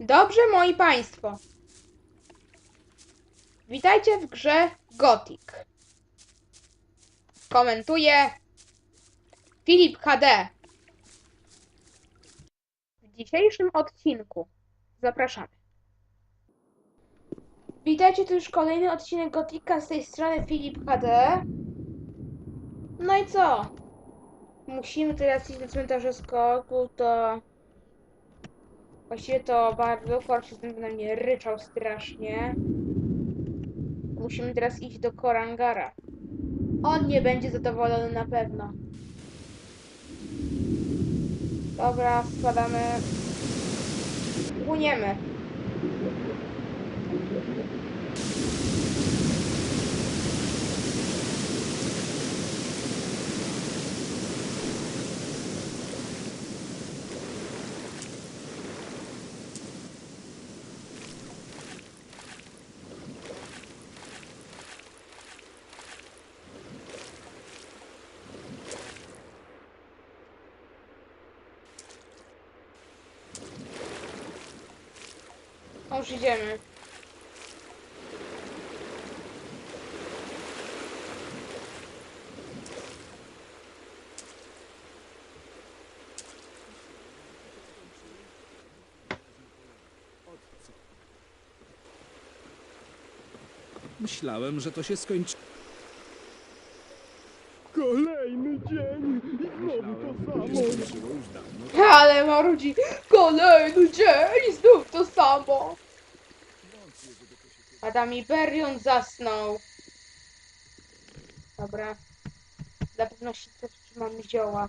Dobrze, moi państwo. Witajcie w grze Gothic. Komentuje Filip HD. W dzisiejszym odcinku zapraszamy. Witajcie, to już kolejny odcinek Gotika z tej strony Filip HD. No i co? Musimy teraz iść do cmentarza skoku, to... Właściwie to bardzo Kor się na mnie ryczał strasznie. Musimy teraz iść do Korangara. On nie będzie zadowolony na pewno. Dobra, spadamy. Płyniemy. Już idziemy. Myślałem, że to się skończy. Kolejny dzień i znowu to samo. Ale marudzi. Kolejny dzień, znów to samo. Adam Iberion zasnął. Dobra. Dla pewności też mamy zioła.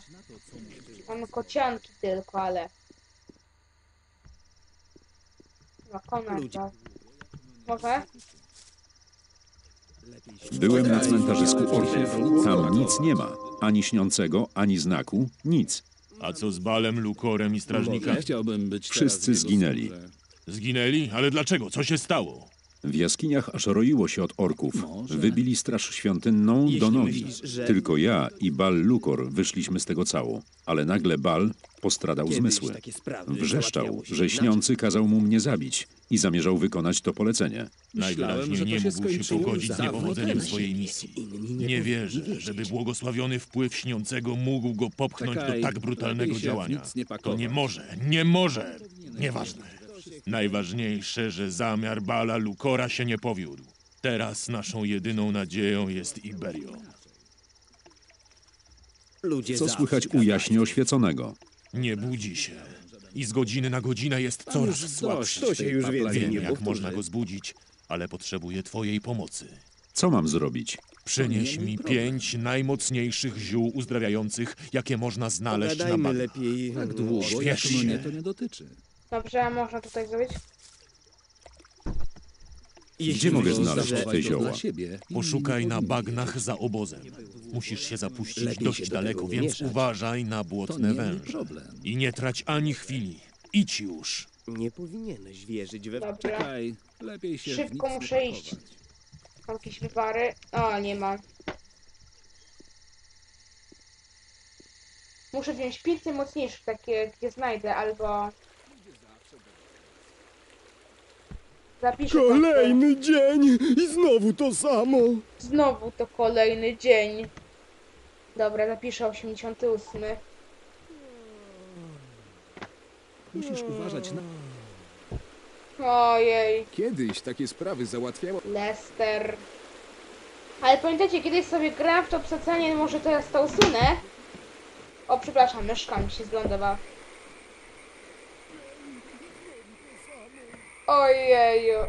Mamy kocianki tylko, ale... Chyba konać, Ludzie. tak? Byłem na cmentarzysku orków. Tam nic nie ma. Ani śniącego, ani znaku. Nic. A co z Balem, Lukorem i strażnikami? Nie chciałbym być Wszyscy zginęli. Zginęli? Ale dlaczego? Co się stało? W jaskiniach aż roiło się od orków. Może. Wybili straż świątynną Jeśli do nogi. myślisz, że- Tylko ja i Bal Lukor wyszliśmy z tego cało. Ale nagle Bal postradał Kiedyś zmysły. Wrzeszczał, że śniący kazał mu mnie zabić i zamierzał wykonać to polecenie. Najwyraźniej nie mógł się pogodzić z niepowodzeniem swojej misji. Nie wierzę, żeby błogosławiony wpływ śniącego mógł go popchnąć do tak brutalnego działania. To nie może, nie może! Nieważne. Najważniejsze, że zamiar Bala Lukora się nie powiódł. Teraz naszą jedyną nadzieją jest Iberio. Ludzie Co słychać u jaśnie oświeconego? Nie budzi się. I z godziny na godzinę jest coraz już słabszy. dość tej paplania. Wiem, nie jak powtórzy. można go zbudzić, ale potrzebuję twojej pomocy. Co mam zrobić? Przynieś To mi problem. pięć najmocniejszych ziół uzdrawiających, jakie można znaleźć na Pogadajmy bagnach. lepiej. Tak długo, jak Śpiesz się. mnie to nie dotyczy. Dobrze, a można tutaj zrobić? Jeśli Gdzie mogę znaleźć te zioła? Dla siebie, Poszukaj na bagnach za obozem. Musisz się zapuścić Lepiej dość do daleko, tego nie więc mieszać. uważaj na To błotne nie mój węże. problem. I nie trać ani chwili. Idź już. Nie powinieneś wierzyć we Dobra. Czekaj, lepiej się w Szybko nic nie muszę iść. pakować. Mam jakieś wywary? O, nie mam. Muszę wziąć pięć mocniejszych, takie, gdzie znajdę, albo... Zapiszę to. Kolejny dzień i znowu to samo. Znowu to kolejny dzień. Dobra, zapiszę 88. Musisz uważać na... Ojej, Kiedyś takie sprawy załatwiało... Lester. Ale pamiętajcie, kiedyś sobie grałem w to obsadzanie, może teraz to usunę. O, przepraszam, myszka mi się zlądowała. Ojeju.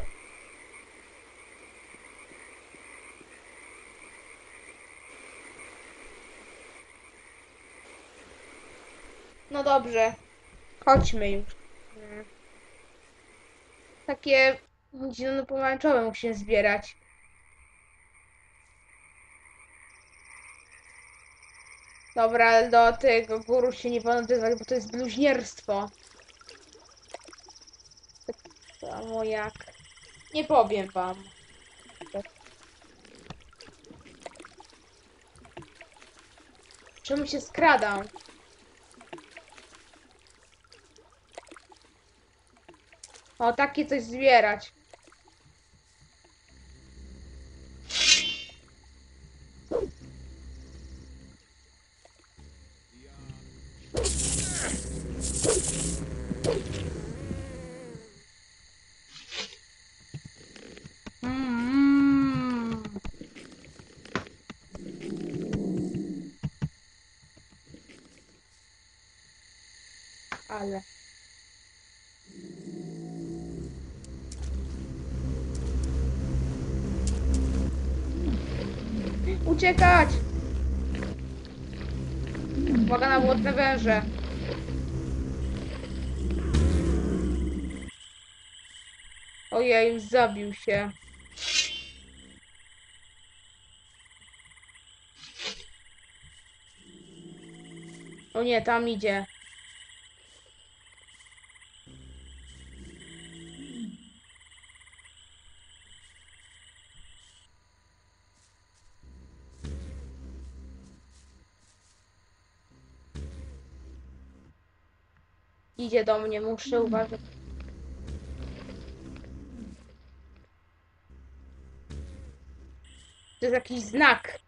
No dobrze. Chodźmy już. Takie zielono-pomarańczowe musimy zbierać. Dobra, ale do tego guru się nie wolno bo to jest bluźnierstwo. Samo jak... Nie powiem wam. Czemu się skradam? O, takie coś zbierać. Mm. Ale. Uciekać! Uwaga na błotne węże. Ojej, zabił się. O nie, tam idzie. Idzie do mnie, muszę uważać. To jest jakiś znak.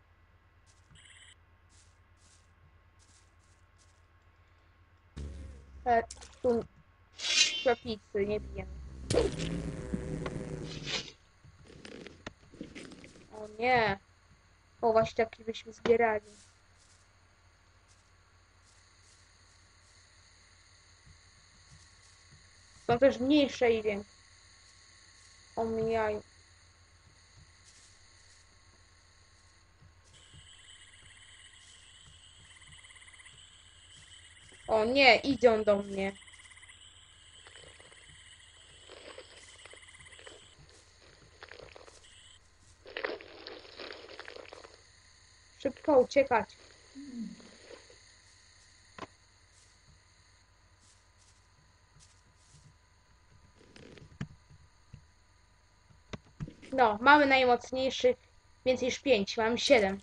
E, tu przepisy, nie wiem. O nie. O, właśnie taki byśmy zbierali. Są też mniejsze i większe. Omijają. O nie, idą do mnie. Szybko uciekać. No, mamy najmocniejszych więcej niż 5, mamy 7.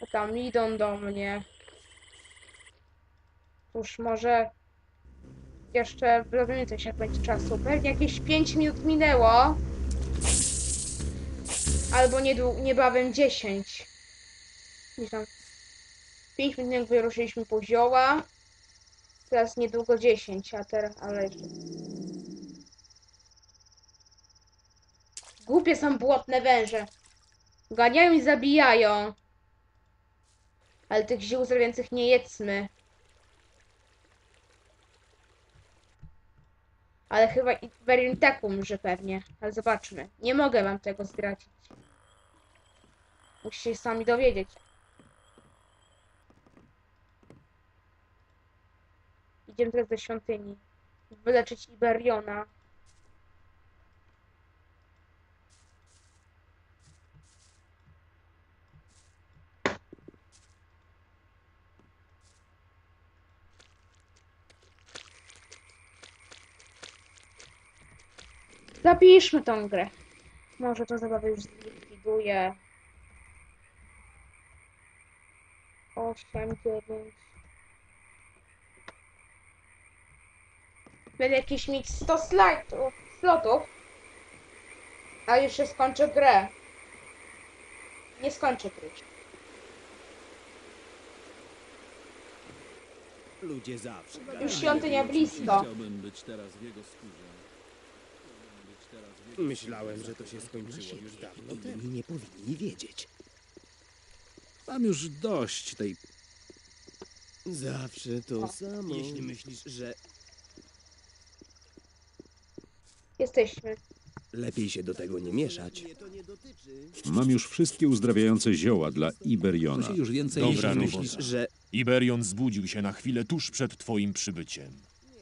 O tam idą do mnie. Cóż, może jeszcze zrobimy coś jak będzie czasu. Pewnie jakieś 5 minut minęło. Albo niebawem 10. Nie tam. 5 minut jak wyruszyliśmy po zioła. Teraz niedługo 10, a teraz, ale jeszcze. Głupie są błotne węże. Ganiają i zabijają. Ale tych ziół zdrowiejących nie jedzmy. Ale chyba i Verin tak umrze pewnie. Ale zobaczmy. Nie mogę wam tego zdradzić. Musicie się sami dowiedzieć. Idziemy teraz do świątyni. Wyleczyć Iberiona. Zapiszmy tą grę. Może to zabawę już zlikwiduje. 8, 9. Będę jakieś mieć 100 slajdów, slotów. A jeszcze skończę grę. Nie skończę gry. Ludzie zawsze. Już świątynia blisko. Chciałbym być teraz w jego skórze. Chciałbym być teraz w jego Myślałem, że to się skończyło już dawno temu. Inni nie powinni wiedzieć. Mam już dość tej... Zawsze to O. samo. Jeśli myślisz, że Jesteśmy. lepiej się do tego nie mieszać. Mam już wszystkie uzdrawiające zioła dla To Iberiona. się już więcej Dobra robota. Myślisz, że Iberion zbudził się na chwilę tuż przed twoim przybyciem.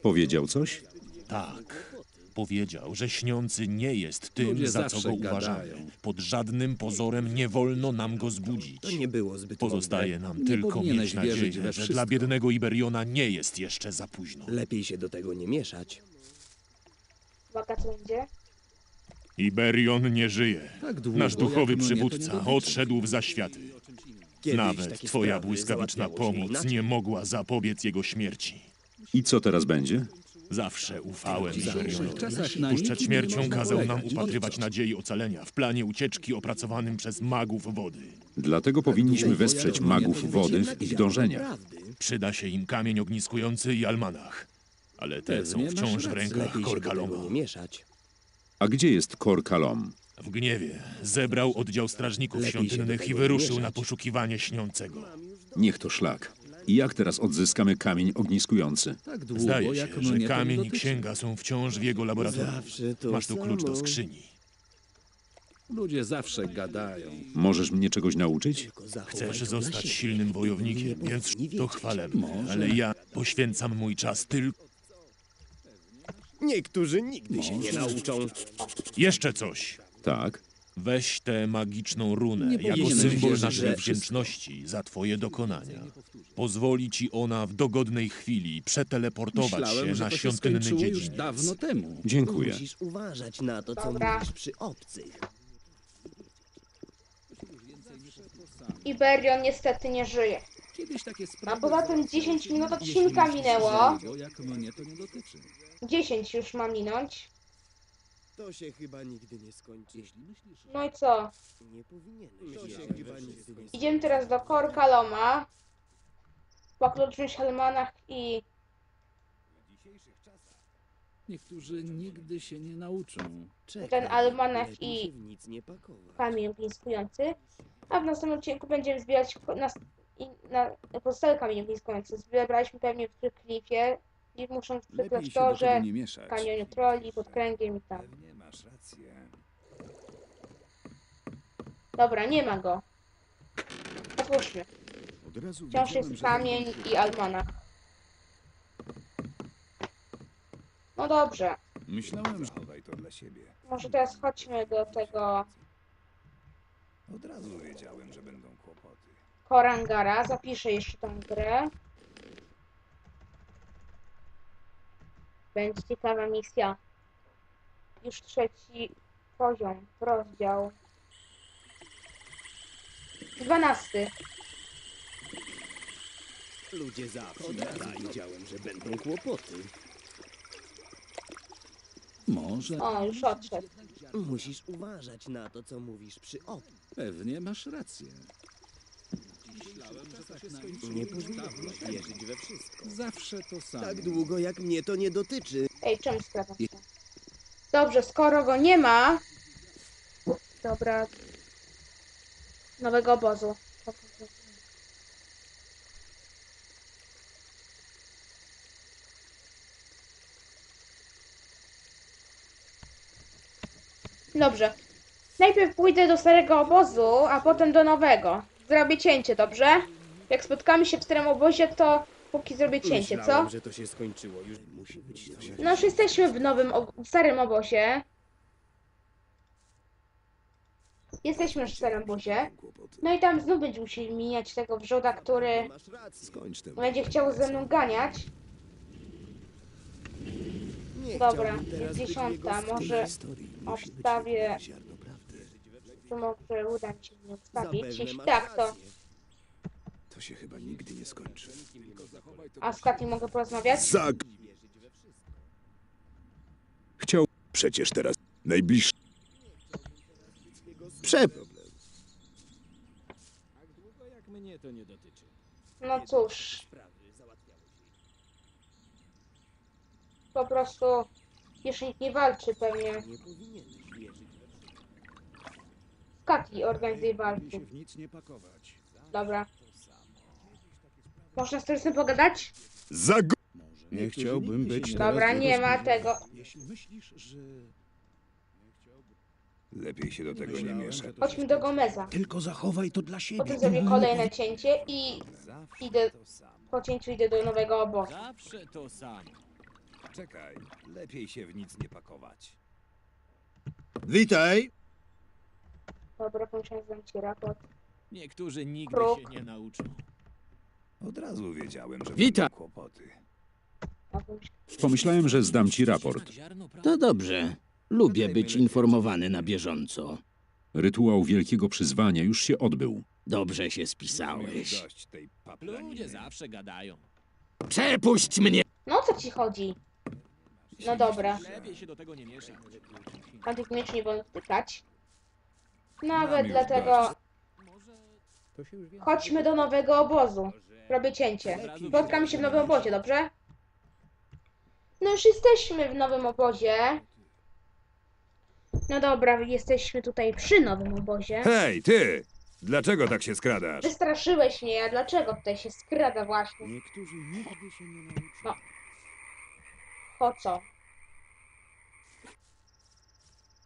Powiedział coś? Tak. Powiedział, że śniący nie jest tym, Ludzie za co zawsze go uważamy. gadają. Pod żadnym pozorem nie wolno nam go zbudzić. to nie było zbyt Pozostaje nam Nie tylko powinieneś mieć wierzyć nadzieję, że wszystko. dla biednego Iberiona nie jest jeszcze za późno. mądre. Lepiej się do tego nie mieszać. Uwaga, co będzie? Iberion nie żyje. Tak długo, Nasz duchowy jak mnie to nie przywódca dotyczy. odszedł w zaświaty. Kiedyś Nawet takie twoja sprawy błyskawiczna załatwiało się pomoc inaczej. nie mogła zapobiec jego śmierci. I co teraz będzie? Zawsze ufałem na Tuż przed śmiercią kazał nam upatrywać nadziei ocalenia w planie ucieczki opracowanym przez magów wody. Dlatego powinniśmy wesprzeć magów wody w ich dążeniach. Przyda się im kamień ogniskujący i almanach. Ale te są wciąż w rękach Korkaloma. A gdzie jest Kor Kalom? W gniewie zebrał oddział strażników świątynnych i wyruszył na poszukiwanie śniącego. Niech to szlak. I jak teraz odzyskamy kamień ogniskujący? Tak długo, Zdaje jak się, że mnie to nie kamień i dotyczy. księga są wciąż w jego laboratorium. Zawsze to Masz tu klucz do samo. skrzyni. Ludzie zawsze gadają. Możesz mnie czegoś nauczyć? Tylko zachowaj Chcesz to dla zostać siebie. silnym wojownikiem, Nie więc powinni to wiedzieć. chwalebne. Może. Ale ja poświęcam mój czas tylko... Niektórzy nigdy się nie nauczą. Jeszcze coś. Tak. Weź tę magiczną runę Nie jako symbol wierzyć naszej wdzięczności za twoje dokonania. Pozwoli ci ona w dogodnej chwili przeteleportować Myślałem, się że na to się świątynny skończyło już dziedziniec. dawno temu. Dziękuję. Musisz uważać na to, co Dobra. mówisz przy obcych. Iberion niestety nie żyje. Kiedyś takie sprawy... A poza tym załatwiały 10 się, minut jeśli odcinka myślisz, minęło. że go, Jak mnie to nie dotyczy. 10 już ma minąć. To się chyba nigdy nie skończy. No i co? Nie powinieneś. To się chyba nigdy nie Idziemy teraz do Korkaloma. Po klucznych almanach i Niektórzy nigdy się nie nauczą. Czekaj, ten almanach lepiej i- się w nic nie pakować. kamień ogniskujący. A w następnym odcinku będziemy zbierać ko- na, i, na pozostałe kamienie ogniskujące. Zebraliśmy pewnie w klifie i muszą się to, że nie mieszać. kanionie troli pod kręgiem i tam. Pewnie masz rację. Dobra, nie ma go. Otwórzmy. Od razu Wciąż wiedziałem, jest że kamień i almanach. No dobrze, Myślałem, że to dla siebie. może teraz chodźmy do tego Od razu wiedziałem, że będą kłopoty. Korangara. Zapiszę jeszcze tą grę. Będzie ciekawa misja. Już trzeci poziom, rozdział. Dwanasty. Ludzie zawsze. Wiedziałem, że będą kłopoty. Może... O, już odszedł. Musisz uważać na to, co mówisz przy obcych. Pewnie masz rację. Myślałem, że to się skończyło Nie temu. wierzyć we wszystko. Zawsze to samo. Tak długo, jak mnie to nie dotyczy. Ej, czemu skracam się? Dobrze, skoro go nie ma... Dobra. Nowego obozu. Dobrze. Najpierw pójdę do starego obozu, a potem do nowego. Zrobię cięcie, dobrze? Jak spotkamy się w starym obozie, to póki zrobię cięcie, co? Myślałem, że to się skończyło. Już musi być. No już jesteśmy w nowym, ob- w starym obozie. Jesteśmy już w starym obozie. No i tam znów będziemy musieli mijać tego wrzoda, który Masz rację. Skończ tę będzie chciał ze mną ganiać. Nie Dobra, chciałbym teraz jest być dziesiąta, jego może historii musi być obstawię, ziarno. To może uda mi się nie. Zapewne Jeśli tak, to. To się chyba nigdy nie skończy. a z Kati mogę porozmawiać? Zag... Chciał. Przecież teraz najbliższy... Prze... No cóż. Po prostu jeszcze nikt nie walczy pewnie. Nie powinieneś. Kati organizuje walki. się w nic nie pakować. Dobra. Można z Trysem pogadać? Zag... Nie Nie chciałbym być Dobra, nie ma tego. Jeśli myślisz, że... Lepiej się do tego nie mieszać. Chodźmy do Gomeza. Tylko zachowaj to dla siebie. Potem zrobię kolejne cięcie i idę, po cięciu idę do nowego obozu. Zawsze to samo. Czekaj, lepiej się w nic nie pakować. Witaj! Dobra, pomyślałem, że dam ci raport. Niektórzy nigdy Kruk. się nie nauczą. Od razu wiedziałem, że Witam. będą kłopoty. Pomyślałem, że zdam ci raport. To dobrze. Lubię być informowany na bieżąco. Rytuał wielkiego przyzwania już się odbył. Dobrze się spisałeś. dość tej Ludzie paplaniny. zawsze gadają. Przepuść mnie! No o co ci chodzi? No dobra. Lepiej się do tego nie miesza. Tamtych mieczy nie wolno dotykać. Nawet dlatego chodźmy do nowego obozu. Robię cięcie. Spotkamy się w nowym obozie, dobrze? No już jesteśmy w nowym obozie. No dobra, jesteśmy tutaj przy nowym obozie. Hej, ty! Dlaczego tak się skradasz? Wystraszyłeś mnie, a dlaczego tutaj się skrada właśnie? Niektórzy nigdy się nie nauczą. Po co?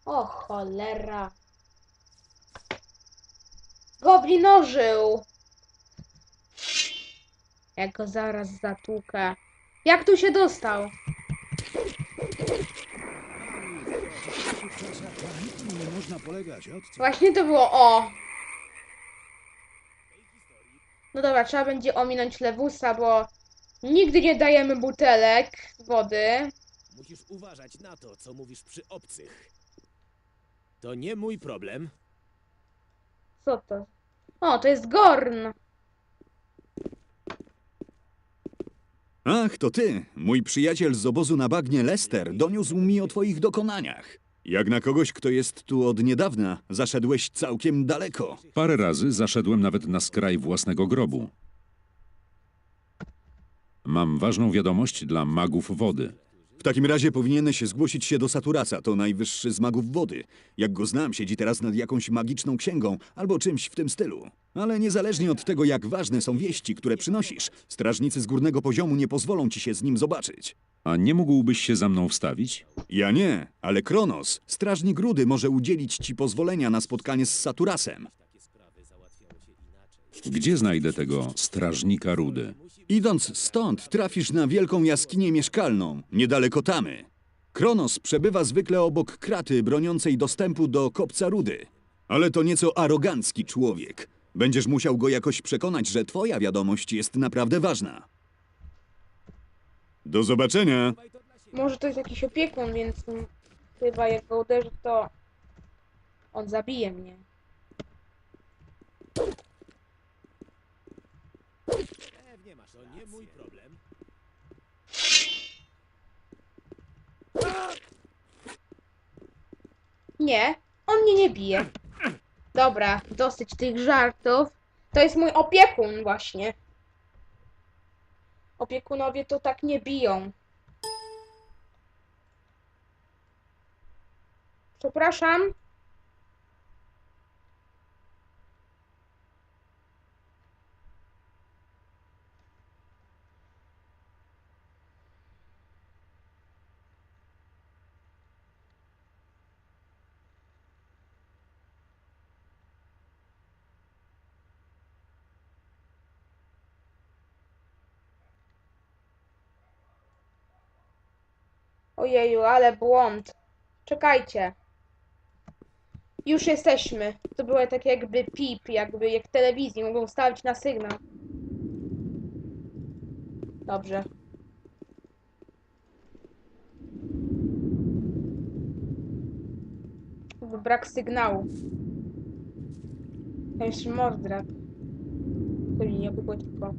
O cholera. Goblin ożył! Jak go zaraz zatłukę. Jak tu się dostał? Nie można polegać? Właśnie to było o! No dobra, trzeba będzie ominąć lewusa, bo nigdy nie dajemy butelek wody. Musisz uważać na to, co mówisz przy obcych. To nie mój problem. Co to? O, to jest Gorn! Ach, to ty! Mój przyjaciel z obozu na bagnie Lester doniósł mi o twoich dokonaniach. Jak na kogoś, kto jest tu od niedawna, zaszedłeś całkiem daleko. Parę razy zaszedłem nawet na skraj własnego grobu. Mam ważną wiadomość dla magów wody. W takim razie powinieneś się zgłosić się do Saturasa, to najwyższy z magów wody. Jak go znam, siedzi teraz nad jakąś magiczną księgą albo czymś w tym stylu. Ale niezależnie od tego, jak ważne są wieści, które przynosisz, strażnicy z górnego poziomu nie pozwolą ci się z nim zobaczyć. A nie mógłbyś się za mną wstawić? Ja nie, ale Kronos, strażnik Rudy, może udzielić ci pozwolenia na spotkanie z Saturasem. Gdzie znajdę tego strażnika rudy? Idąc stąd, trafisz na wielką jaskinię mieszkalną, niedaleko Tamy. Kronos przebywa zwykle obok kraty broniącej dostępu do kopca Rudy. Ale to nieco arogancki człowiek. Będziesz musiał go jakoś przekonać, że twoja wiadomość jest naprawdę ważna. Do zobaczenia! Może to jest jakiś opiekun, więc mm, chyba jak go uderzy, to on zabije mnie. Pewnie masz. To nie mój problem. Nie, on mnie nie bije. Dobra, dosyć tych żartów. To jest mój opiekun właśnie. Opiekunowie to tak nie biją. Przepraszam. Ojeju, ale błąd. Czekajcie. Już jesteśmy. To było tak jakby pip, jakby jak w telewizji. Mogą stawić na sygnał. Dobrze. Brak sygnału. To jest mordrak. To nie było tylko.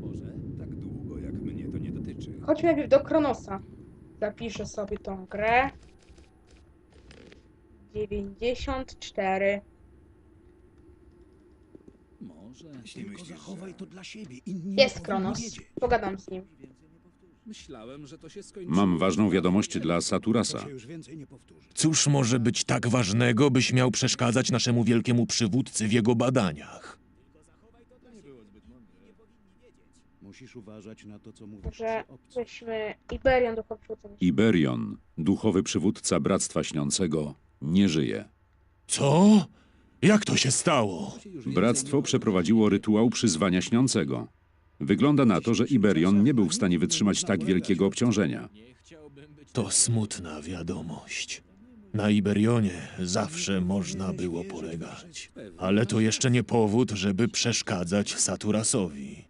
Może? Tak długo, jak mnie to nie dotyczy. Chodźmy najpierw do Kronosa. Zapiszę sobie tą grę. 94. Może Jeśli tylko myślisz, zachowaj że- to dla siebie. Inni Jest Kronos. wiedzieć. Pogadam z nim. Myślałem, że to się skończyło. Mam ważną wiadomość dla To Saturasa. się już więcej nie powtórzy. Cóż może być tak ważnego, byś miał przeszkadzać naszemu wielkiemu przywódcy w jego badaniach? Musisz uważać na to, co mówisz Że przy obcych. weźmy Iberion do. Iberion, duchowy przywódca Bractwa Śniącego, nie żyje. Co? Jak to się stało? Bractwo przeprowadziło rytuał przyzwania Śniącego. Wygląda na to, że Iberion nie był w stanie wytrzymać tak wielkiego obciążenia. To smutna wiadomość. Na Iberionie zawsze można było polegać. Ale to jeszcze nie powód, żeby przeszkadzać Saturasowi.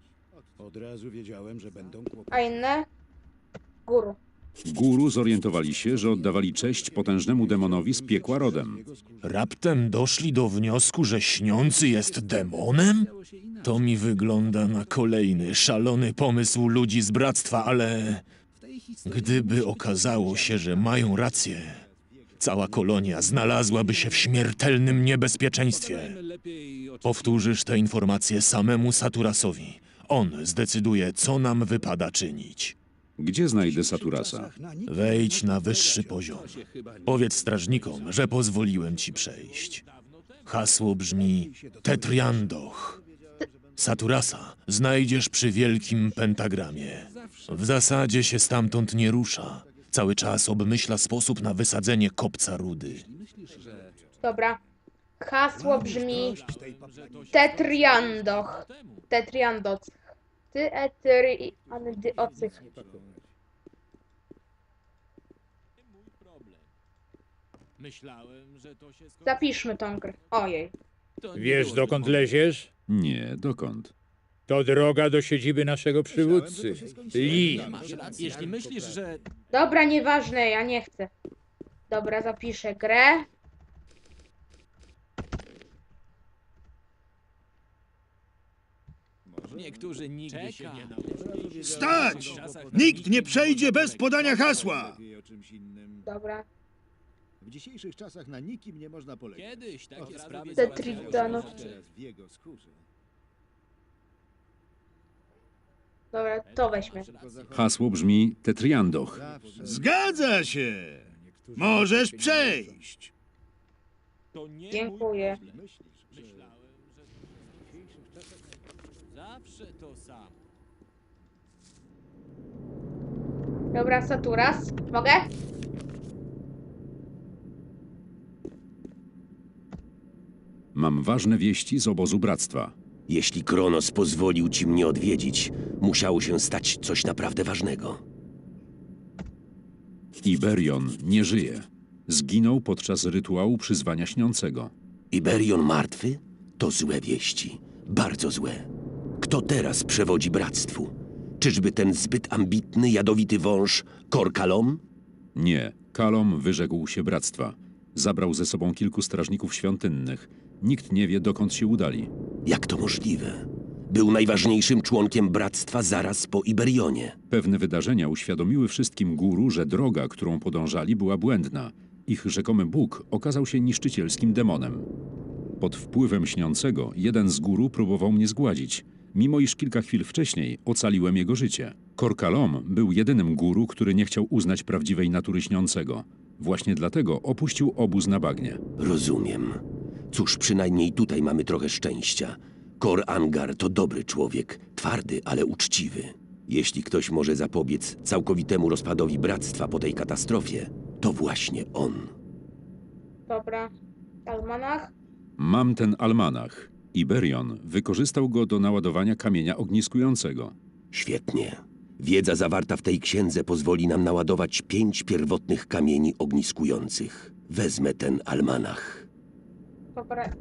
Od razu wiedziałem, że będą kłopoty. A inne? Guru. Guru zorientowali się, że oddawali cześć potężnemu demonowi z piekła rodem. Raptem doszli do wniosku, że śniący jest demonem? To mi wygląda na kolejny szalony pomysł ludzi z bractwa, ale gdyby okazało się, że mają rację, cała kolonia znalazłaby się w śmiertelnym niebezpieczeństwie. Powtórzysz te informacje samemu Saturasowi. On zdecyduje, co nam wypada czynić. Gdzie znajdę Saturasa? Wejdź na wyższy poziom. Powiedz strażnikom, że pozwoliłem ci przejść. Hasło brzmi Tetriandoch. Saturasa znajdziesz przy wielkim pentagramie. W zasadzie się stamtąd nie rusza. Cały czas obmyśla sposób na wysadzenie kopca rudy. Dobra. Hasło brzmi Tetriandoch. Tetriandoc. Ty etry andy ocych. Myślałem, że to się skończy. Zapiszmy tą grę. Ojej. To nie Wiesz, było dokąd zbyt leziesz? Nie, dokąd? To droga do siedziby naszego przywódcy. Masz rację. Jeśli myślisz, że Dobra, nieważne, ja nie chcę. Dobra, zapiszę grę. Niektórzy nigdy się nie nauczą. Stać! Nikt nie przejdzie bez podania hasła! Dobra. W dzisiejszych czasach na nikim nie można polegać. Kiedyś takie sprawy Tetridano. załatwiało w jego skórze. Dobra, to weźmy. Hasło brzmi Tetriandoch. Zgadza się! Możesz przejść! To nie Dziękuję. Problem. Że zawsze to samo. Dobra, Saturas. Mogę? Mam ważne wieści z obozu bractwa. Jeśli Kronos pozwolił ci mnie odwiedzić, musiało się stać coś naprawdę ważnego. Iberion nie żyje. Zginął podczas rytuału przyzwania śniącego. Iberion martwy? To złe wieści. Bardzo złe. Kto teraz przewodzi bractwu? Czyżby ten zbyt ambitny, jadowity wąż Korkalom? Nie, Kalom wyrzekł się bractwa. Zabrał ze sobą kilku strażników świątynnych. Nikt nie wie, dokąd się udali. Jak to możliwe? Był najważniejszym członkiem bractwa zaraz po Iberionie. Pewne wydarzenia uświadomiły wszystkim guru, że droga, którą podążali, była błędna. Ich rzekomy Bóg okazał się niszczycielskim demonem. Pod wpływem śniącego jeden z guru próbował mnie zgładzić, mimo iż kilka chwil wcześniej ocaliłem jego życie. Korkalom był jedynym guru, który nie chciał uznać prawdziwej natury śniącego. Właśnie dlatego opuścił obóz na bagnie. Rozumiem. Cóż, przynajmniej tutaj mamy trochę szczęścia. Kor Angar to dobry człowiek, twardy, ale uczciwy. Jeśli ktoś może zapobiec całkowitemu rozpadowi bractwa po tej katastrofie, to właśnie on. Dobra. Almanach. Mam ten almanach. Iberion wykorzystał go do naładowania kamienia ogniskującego. Świetnie. Wiedza zawarta w tej księdze pozwoli nam naładować pięć pierwotnych kamieni ogniskujących. Wezmę ten almanach. Dobra.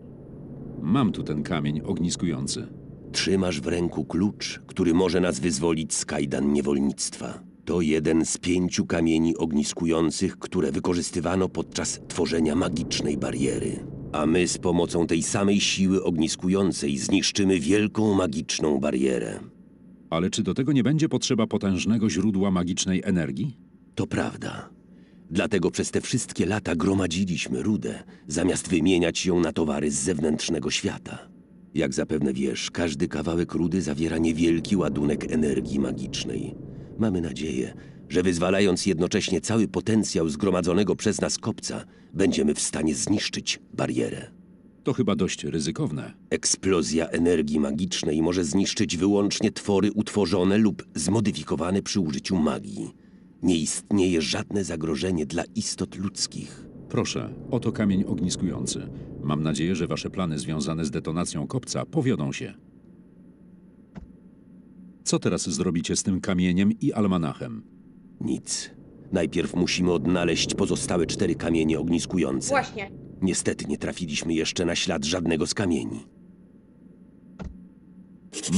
Mam tu ten kamień ogniskujący. Trzymasz w ręku klucz, który może nas wyzwolić z kajdan niewolnictwa. To jeden z pięciu kamieni ogniskujących, które wykorzystywano podczas tworzenia magicznej bariery. A my z pomocą tej samej siły ogniskującej zniszczymy wielką magiczną barierę. Ale czy do tego nie będzie potrzeba potężnego źródła magicznej energii? To prawda. Dlatego przez te wszystkie lata gromadziliśmy rudę, zamiast wymieniać ją na towary z zewnętrznego świata. Jak zapewne wiesz, każdy kawałek rudy zawiera niewielki ładunek energii magicznej. Mamy nadzieję, że wyzwalając jednocześnie cały potencjał zgromadzonego przez nas kopca, będziemy w stanie zniszczyć barierę. To chyba dość ryzykowne. Eksplozja energii magicznej może zniszczyć wyłącznie twory utworzone lub zmodyfikowane przy użyciu magii. Nie istnieje żadne zagrożenie dla istot ludzkich. Proszę, oto kamień ogniskujący. Mam nadzieję, że wasze plany związane z detonacją kopca powiodą się. Co teraz zrobicie z tym kamieniem i almanachem? Nic. Najpierw musimy odnaleźć pozostałe cztery kamienie ogniskujące. Właśnie. Niestety nie trafiliśmy jeszcze na ślad żadnego z kamieni.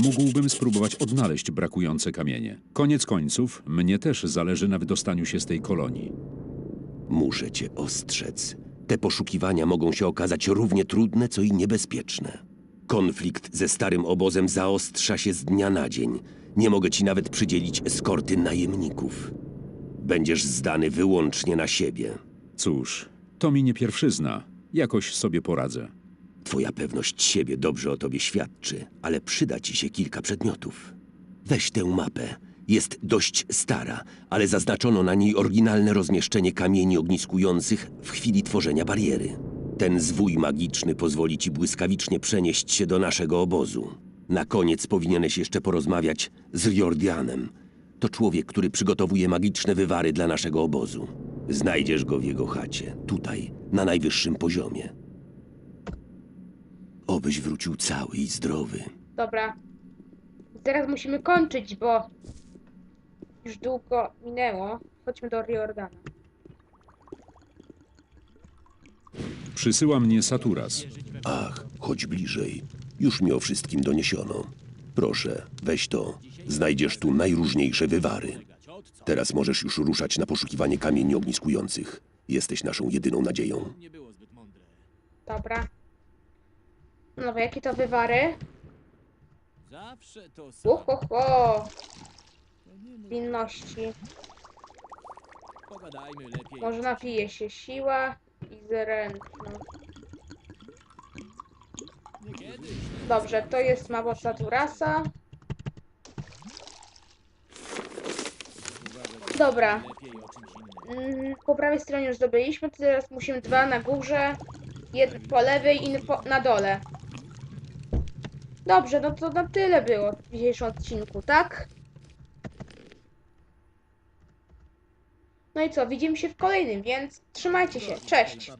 Mógłbym spróbować odnaleźć brakujące kamienie. Koniec końców, mnie też zależy na wydostaniu się z tej kolonii. Muszę cię ostrzec. Te poszukiwania mogą się okazać równie trudne, co i niebezpieczne. Konflikt ze starym obozem zaostrza się z dnia na dzień. Nie mogę ci nawet przydzielić eskorty najemników. Będziesz zdany wyłącznie na siebie. Cóż, to mi nie pierwszyzna. Jakoś sobie poradzę. Twoja pewność siebie dobrze o tobie świadczy, ale przyda ci się kilka przedmiotów. Weź tę mapę. Jest dość stara, ale zaznaczono na niej oryginalne rozmieszczenie kamieni ogniskujących w chwili tworzenia bariery. Ten zwój magiczny pozwoli ci błyskawicznie przenieść się do naszego obozu. Na koniec powinieneś jeszcze porozmawiać z Jordianem. To człowiek, który przygotowuje magiczne wywary dla naszego obozu. Znajdziesz go w jego chacie, tutaj, na najwyższym poziomie. Obyś wrócił cały i zdrowy. Dobra. Teraz musimy kończyć, bo już długo minęło. Chodźmy do Riordana. Przysyła mnie Saturas. Ach, chodź bliżej. Już mi o wszystkim doniesiono. Proszę, weź to. Znajdziesz tu najróżniejsze wywary. Teraz możesz już ruszać na poszukiwanie kamieni ogniskujących. Jesteś naszą jedyną nadzieją. Dobra. No, jakie to wywary? Zawsze to samo. Uhoho! Winności. Pogadajmy lepiej. Może napije się siła i zręczność. Dobrze, to jest mapa Saturasa. Dobra. Mm, Po prawej stronie już zdobyliśmy, teraz musimy dwa na górze, jeden po lewej i na dole. Dobrze, no to na tyle było w dzisiejszym odcinku, tak? No i co, widzimy się w kolejnym, więc trzymajcie się, cześć!